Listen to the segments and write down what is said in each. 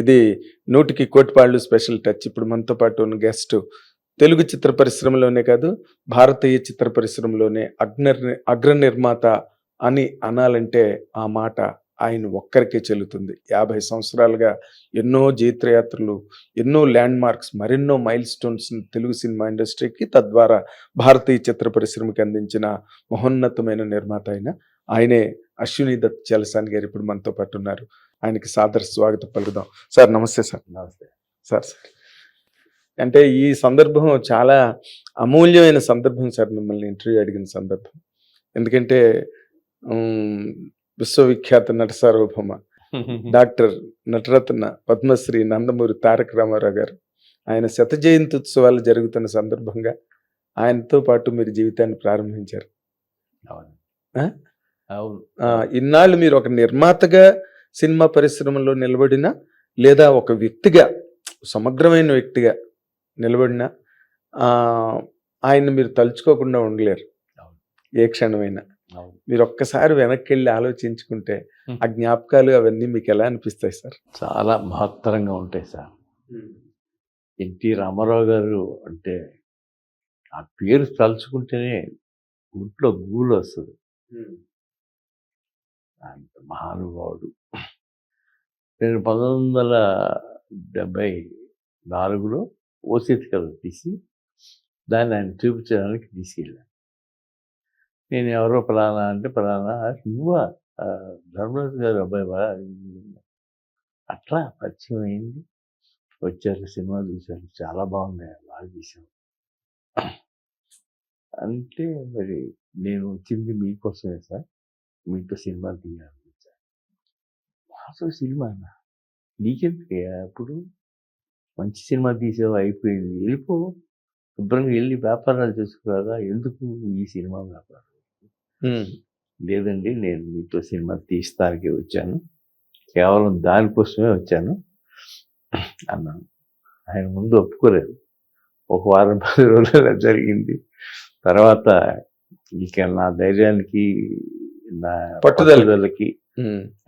ఇది నూటికి కోటిపాళ్ళు special touch. ఇప్పుడు మనతో పాటు ఉన్న గెస్ట్ తెలుగు చిత్ర పరిశ్రమలోనే కాదు భారతీయ చిత్ర పరిశ్రమలోనే అగ్ర అగ్ర నిర్మాత అని అనాలంటే ఆ మాట ఆయన ఒక్కరికే చెల్లుతుంది. యాభై సంవత్సరాలుగా ఎన్నో జీత్రయాత్రలు ఎన్నో ల్యాండ్ మార్క్స్ మరెన్నో మైల్ స్టోన్స్ తెలుగు సినిమా ఇండస్ట్రీకి తద్వారా భారతీయ చిత్ర పరిశ్రమకి అందించిన మహోన్నతమైన నిర్మాత అయిన ఆయనే అశ్విని దత్ చలసాని గారు ఇప్పుడు మనతో పాటు ఉన్నారు. ఆయనకి సాదర స్వాగతం పలుకుదాం. సార్ నమస్తే సార్. నమస్తే. Sir sir. అంటే ఈ సందర్భం చాలా అమూల్యమైన సందర్భం సార్ మిమ్మల్ని ఇంటర్వ్యూ అడిగిన సందర్భం. ఎందుకంటే విశ్వవిఖ్యాత నట సార్వభౌమ డాక్టర్ నటరత్న పద్మశ్రీ నందమూరి తారక రామారావు గారు ఆయన శత జయంతి ఉత్సవాలు జరుగుతున్న సందర్భంగా ఆయనతో పాటు మీరు జీవితాన్ని ప్రారంభించారు. ఇన్నాళ్ళు మీరు ఒక నిర్మాతగా సినిమా పరిశ్రమలో నిలబడిన లేదా ఒక వ్యక్తిగా సమగ్రమైన వ్యక్తిగా నిలబడిన ఆయన్ని మీరు తలుచుకోకుండా ఉండలేరు. ఏ క్షణమైనా. మీరు ఒక్కసారి వెనక్కి వెళ్ళి ఆలోచించుకుంటే ఆ జ్ఞాపకాలు అవన్నీ మీకు ఎలా అనిపిస్తాయి సార్? చాలా మహత్తరంగా ఉంటాయి సార్. ఎన్టీ రామారావు గారు అంటే ఆ పేరు తలుచుకుంటేనే ఇంట్లో గూలు వస్తుంది. అంత మహానుభావుడు. నేను పంతొమ్మిది వందల డెబ్భై నాలుగులో ఓసిత్ కథ తీసి దాన్ని ఆయన చూపించడానికి తీసుకెళ్ళాను. నేను ఎవరో ఫలానా అంటే ఫలానా నువ్వా ధర్మరాజు గారు అబ్బాయి అట్లా పరిచయం అయింది. వచ్చారు సినిమా చూశారు చాలా బాగున్నాయి బాగా తీశాను అంటే మరి నేను వచ్చింది మీకోసమే సార్. మీతో సినిమా తీయాలి సార్ మాతో సినిమా నీకెందుకు అప్పుడు మంచి సినిమా తీసావు అయిపోయింది వెళ్ళిపో శుభ్రంగా వెళ్ళి వ్యాపారాలు చేసుకురాగా ఎందుకు ఈ సినిమా వ్యాపారం లేదండి నేను మీతో సినిమా తీస్తానికి వచ్చాను కేవలం దానికోసమే వచ్చాను అన్నాను ఆయన ముందు ఒప్పుకోలేదు ఒక వారం పది రోజులు జరిగింది తర్వాత ఇక నా ధైర్యానికి నా పట్టుదల. పట్టుదలకి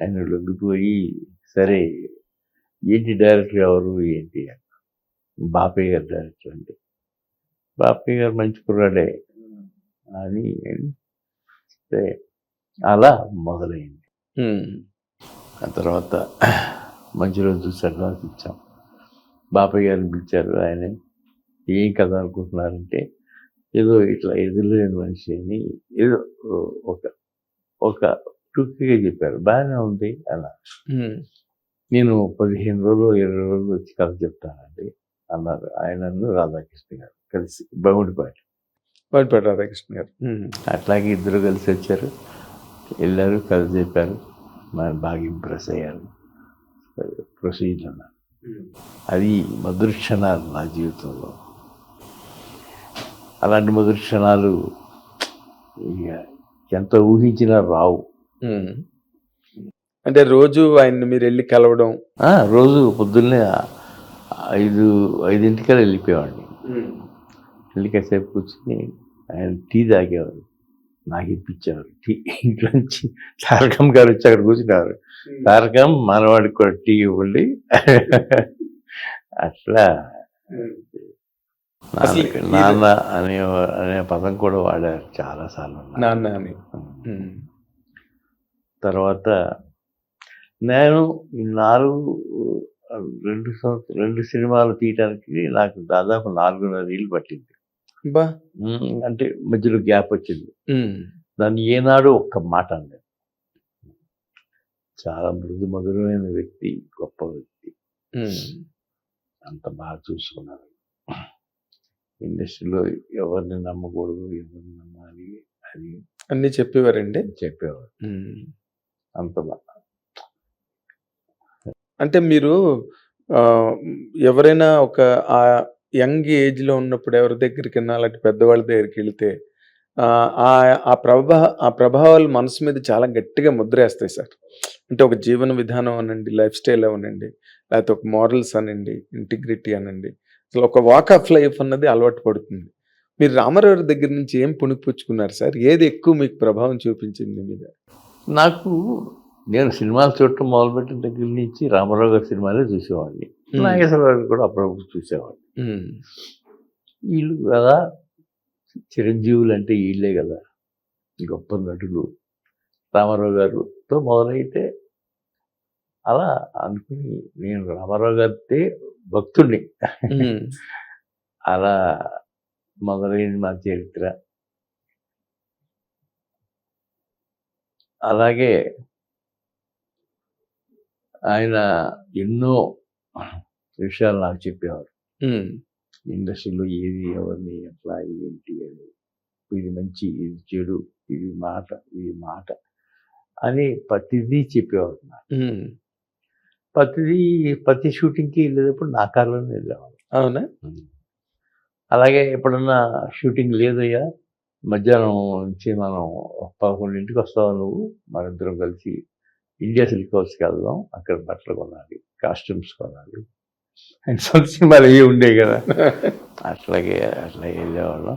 ఆయన లొంగిపోయి సరే ఏంటి డైరెక్టర్ ఎవరు ఏంటి? బాపయ్య గారు డైరెక్టర్ అండి. బాపయ్య గారు మంచి కుర్రాడే. అని సరే అలా మొదలైంది. ఆ తర్వాత మంచి రోజు చూసి అడ్వాన్స్ ఇచ్చాం బాపయ్య గారిని పిలిచారు. ఆయన ఏం కథ అనుకుంటున్నారంటే ఏదో ఇట్లా ఎదురులేని మనిషి అని ఏదో ఒక ఒక టూకీగా చెప్పారు. బాగానే ఉంది అలా నేను పదిహేను రోజులు ఇరవై రోజులు వచ్చి కథ చెప్తానండి అన్నారు. ఆయనను రాధాకృష్ణ గారు కలిసి బౌండిపాటి బయటపడ్డ రాధాకృష్ణ గారు. అట్లాగే ఇద్దరు కలిసి వచ్చారు. వెళ్ళారు కథ చెప్పారు. మరి బాగా ఇంప్రెస్ అయ్యారు. ప్రొసీడ్ అన్నారు. అది మధుర క్షణాలు నా జీవితంలో. అలాంటి మధుర క్షణాలు ఇక ఎంత ఊహించినా రావు. అంటే రోజు ఆయన్ని మీరు వెళ్ళి కలవడం. రోజు పొద్దున్నే ఐదు ఐదింటికల్లా వెళ్ళిపోయేవాడిని. వెళ్ళి కాసేపు కూర్చుని ఆయన టీ తాగేవారు. నాకు ఇప్పించేవారు టీ. ఇంట్లోంచి తారకం గారు వచ్చి అక్కడ కూర్చునేవారు. తారకం మనవాడికి కూడా టీ ఇవ్వండి. అట్లా నాన్న- అనే అనే పదం కూడా వాడారు చాలా సార్లు నాన్న అని. తర్వాత నేను ఈ నాలుగు రెండు సంవత్సరం రెండు సినిమాలు తీయడానికి నాకు దాదాపు నాలుగున్నర ఏళ్ళు పట్టింది. అంటే మధ్యలో గ్యాప్ వచ్చింది. దాన్ని ఏనాడు ఒక్క మాట అనలేదు. చాలా మృదు మధురమైన వ్యక్తి గొప్ప వ్యక్తి. అంత బాగా చూసుకున్నారు ఇండస్ట్రీలో ఎవరిని నమ్మకూడదు ఎవరిని నమ్మాలి అని అన్ని చెప్పేవారండి? చెప్పేవారు. అంత బాగా అంటే మీరు ఎవరైనా ఒక ఆ యంగ్ ఏజ్లో ఉన్నప్పుడు ఎవరి దగ్గరికి వెళ్ళినా అలాంటి పెద్దవాళ్ళ దగ్గరికి వెళ్తే ఆ ఆ- ఆ ప్రభా ఆ ప్రభావాలు మనసు మీద చాలా గట్టిగా ముద్రేస్తాయి సార్. అంటే ఒక జీవన విధానం అనండి లైఫ్ స్టైల్ అవనండి లేకపోతే ఒక మారల్స్ అనండి ఇంటిగ్రిటీ అనండి. అసలు ఒక వాక్ ఆఫ్ లైఫ్ అన్నది అలవాటు పడుతుంది. మీరు రామారావు దగ్గర నుంచి ఏం పుణికిపుచ్చుకున్నారు సార్? ఏది ఎక్కువ మీకు ప్రభావం చూపించింది మీద? నాకు నేను సినిమాలు చూడటం మొదలుపెట్టిన దగ్గర నుంచి రామారావు గారి సినిమాలే చూసేవాడిని. నాగేశ్వరరావు గారు కూడా అప్పుడప్పుడు చూసేవాడిని. వీళ్ళు కదా చిరంజీవులు అంటే వీళ్ళే కదా గొప్ప నటులు. రామారావు గారితో మొదలైతే అలా అనుకుని నేను రామారావు గారితే భక్తుడిని అలా మొదలైంది మా చరిత్ర. అలాగే ఆయన ఎన్నో విషయాలు నాకు చెప్పేవారు. ఇండస్ట్రీలో ఏది ఎవరిని ఎట్లా ఏంటి అని ఇది మంచి ఇది చెడు ఇది మాట ఇది మాట. అని ప్రతిదీ చెప్పేవారు. ప్రతిదీ ప్రతి షూటింగ్కి వెళ్ళేటప్పుడు నా కార్లోనే వెళ్ళేవాడు అవునా? అలాగే ఎప్పుడన్నా షూటింగ్ లేదయ్యా మధ్యాహ్నం నుంచి మనం పదకొండింటికి వస్తావు నువ్వు? మనిద్దరం కలిసి ఇండియా సిల్క్ హౌస్కి వెళ్దాం అక్కడ బట్టలు కొనాలి కాస్ట్యూమ్స్ కొనాలి. అండ్ సొంత సినిమాలు అవి ఉండేవి కదా? అట్లాగే అట్లా వెళ్ళేవాళ్ళం.